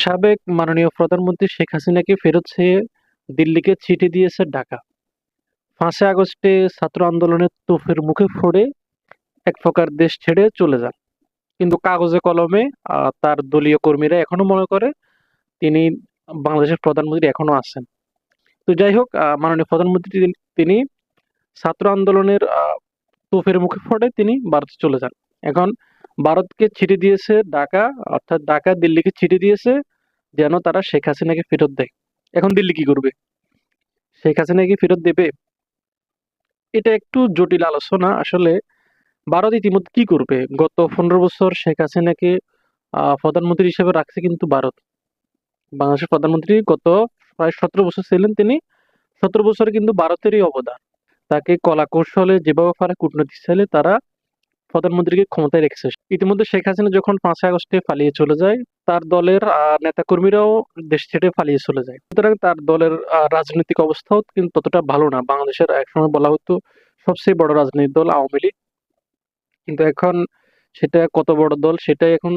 সাবেক মাননীয় প্রধানমন্ত্রী শেখ হাসিনাকে ফেরত চেয়ে দিল্লিকে চিঠি দিয়েছে ঢাকা। পাঁচই আগস্টে ছাত্র আন্দোলনের তোফের মুখে ফোড়ে এক প্রকার দেশ ছেড়ে চলে যান। কিন্তু কাগজে কলমে তার দলীয় কর্মীরা এখনও মনে করে তিনি বাংলাদেশের প্রধানমন্ত্রী এখনও আছেন। তো যাই হোক মাননীয় প্রধানমন্ত্রী তিনি- ছাত্র আন্দোলনের তোফের মুখে ফোড়ে তিনি ভারতে চলে যান। এখন ভারতকে চিঠি দিয়েছে ঢাকা, অর্থাৎ ঢাকা দিল্লিকে চিঠি দিয়েছে যেন তারা শেখ হাসিনাকে ফেরত দেয়। এখন দিল্লি কি করবে? শেখ হাসিনাকে ফেরত দেবে? এটা একটু জটিল আলোচনা। আসলে ভারত ইতিমধ্যে কি করবে? গত পনেরো বছর শেখ হাসিনাকে প্রধানমন্ত্রী হিসেবে রাখছে কিন্তু ভারত। বাংলাদেশের প্রধানমন্ত্রী গত প্রায় সতেরো বছর ছিলেন তিনি। সতেরো বছরে কিন্তু ভারতেরই অবদান। তাকে কলা কৌশলে যেভাবে পারে কূটনৈতিক চাইলে তারা প্রধানমন্ত্রীকে ক্ষমতায় রেখেছে। ইতিমধ্যে শেখ হাসিনা যখন পাঁচই আগস্টে পালিয়ে চলে যায় তার দলের নেতাকর্মীরাও দেশ ছেড়ে পালিয়ে চলে যায়। সুতরাং তার দলের রাজনৈতিক অবস্থাও কিন্তু ততটা ভালো না। বাংলাদেশের একসময় বলা হতো সবচেয়ে বড় রাজনৈতিক দল আওয়ামী লীগ। কিন্তু এখন সেটা কত বড় দল সেটাই এখন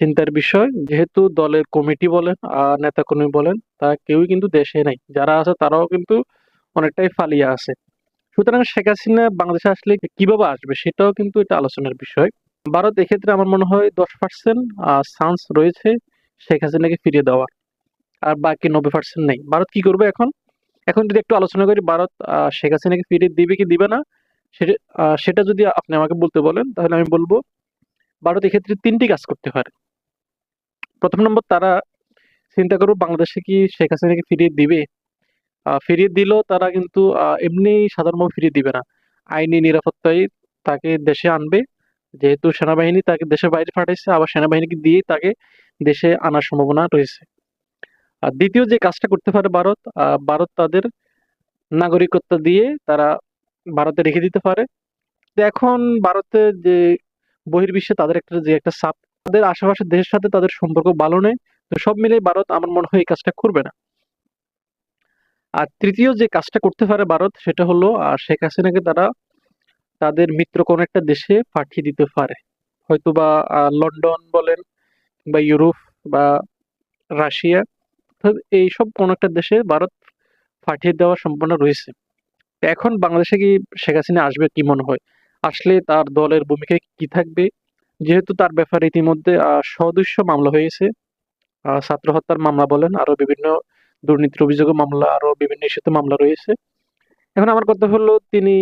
চিন্তার বিষয়। যেহেতু দলের কমিটি বলেন আহ, নেতাকর্মী বলেন তা কেউই কিন্তু দেশে নাই। যারা আছে তারাও কিন্তু অনেকটাই ফালিয়ে আছে। সুতরাং শেখ হাসিনা বাংলাদেশে আসলে কীভাবে আসবে সেটাও কিন্তু এটা আলোচনার বিষয়। ভারত এক্ষেত্রে আমার মনে হয় দশ পার্সেন্ট চান্স রয়েছে শেখ হাসিনাকে ফিরিয়ে দেওয়ার। আর বাকি নব্বই পার্সেন্ট নেই। ভারত কি করবে এখন? এখন যদি একটু আলোচনা করি, ভারত শেখ হাসিনাকে ফিরিয়ে দিবে কি দিবে না সেটা সেটা যদি আপনি আমাকে বলতে বলেন, তাহলে আমি বলব ভারত এক্ষেত্রে তিনটি কাজ করতে পারে। প্রথম নম্বর, তারা চিন্তা করব বাংলাদেশে কি শেখ হাসিনাকে ফিরিয়ে দিবে? ফিরিয়ে দিলেও তারা কিন্তু এমনি সাধারণভাবে ফিরিয়ে দিবে না। আইনি নিরাপত্তায় তাকে দেশে আনবে। যেহেতু সেনাবাহিনী তাকে দেশের বাইরে পাঠাইছে, আবার সেনাবাহিনীকে দিয়ে তাকে দেশে আনার সম্ভাবনা রয়েছে। আর দ্বিতীয় যে কাজটা করতে পারে ভারত ভারত তাদের নাগরিকত্ব দিয়ে তারা ভারতে রেখে দিতে পারে। এখন ভারতে যে বহির্বিশ্বে তাদের একটা, যে একটা চাপ, তাদের আশেপাশের দেশের সাথে তাদের সম্পর্ক ভালো নেই। তো সব মিলে ভারত আমার মনে হয় এই কাজটা করবে না। আর তৃতীয় যে কাজটা করতে পারে ভারত সেটা হলো আহ, শেখ হাসিনাকে তারা তাদের মিত্র কোন একটা দেশে পাঠিয়ে দিতে পারে। হয়তো বা লন্ডন বলেন বা ইউরোপ বা রাশিয়া এইসব কোন একটা দেশে ভারত পাঠিয়ে দেওয়ার সম্ভাবনা রয়েছে। এখন বাংলাদেশে কি শেখ হাসিনা আসবে কি মনে হয়? আসলে তার দলের ভূমিকা কি থাকবে? যেহেতু তার ব্যাপারে ইতিমধ্যে সদস্য মামলা হয়েছে ছাত্র হত্যার মামলা বলেন আরও বিভিন্ন দুর্নীতির অভিযোগে মামলা আরও বিভিন্ন ইস্যুতে মামলা রয়েছে। এখন আমার কথা হলো, তিনি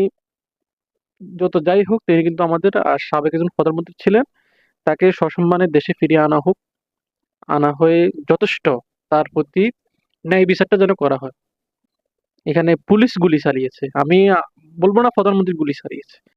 যত যাই হোক, তিনি কিন্তু আমাদের সাবেক একজন প্রধানমন্ত্রী ছিলেন, তাকে সসম্মানে দেশে ফিরিয়ে আনা হোক, আনা হয়ে যথেষ্ট তার প্রতি ন্যায় বিচারটা যেন করা হয়। এখানে পুলিশ গুলি চালিয়েছে। আমি বলব না প্রধানমন্ত্রী গুলি চালিয়েছে।